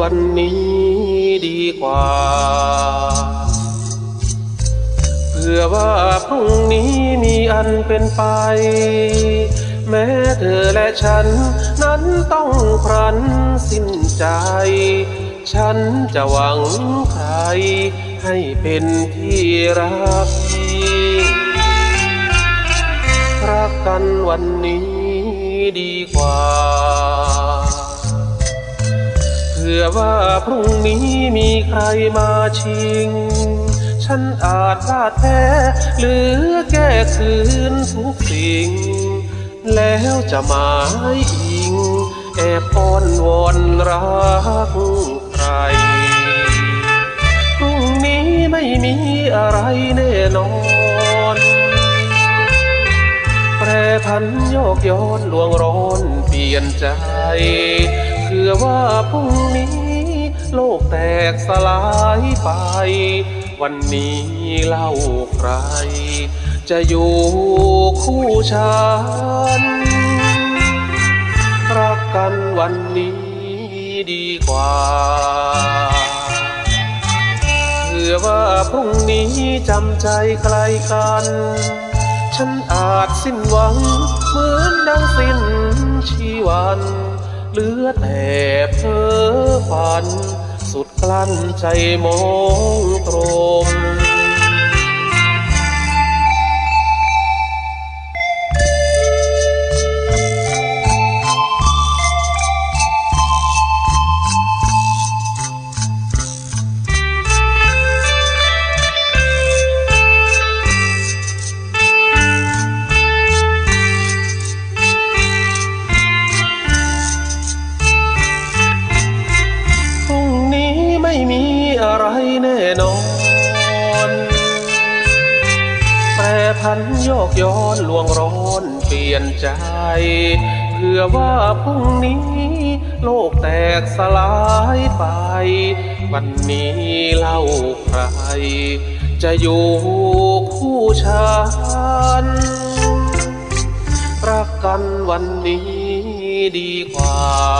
วันนี้ดีกว่าเผื่อว่าพรุ่งนี้มีอันเป็นไป แม้เธอและฉันนั้นต้องครันสิ้นใจ ฉันจะหวังใคร ให้เป็นที่รักรักกันวันนี้ดีกว่า ผื่อว่าพรุ่งนี้มีใครมาชิง ฉันอาจพลาดแพ้หรือแก้คืนทุกสิ่ง แล้วจะหมายอิง แอบอ้อนวอนรักใคร พรุ่งนี้ไม่มีอะไรแน่นอนแปรพันโยกย้อนลวงร้อนเปลี่ยนใจ ว่าพรุ่งนี้ โลกแตกสลายไป วันนี้เล่าใคร จะอยู่คู่ฉัน รักกันวันนี้ดีกว่าเผื่อว่าพรุ่งนี้จำใจใครกัน ฉันอาจสิ้นหวังเหมือนดังสิ้นชีวัน เหลือแต่เพ้อฝัน สุดกลั้นใจมองตร ไม่มีอะไรแน่นอน แปรพันโยกย้อนลวงร้อนเปลี่ยนใจ เพื่อว่าพรุ่งนี้ โลกแตกสลายไป วันนี้เล่าใคร จะอยู่คู่ฉันรักกันวันนี้ดีกว่า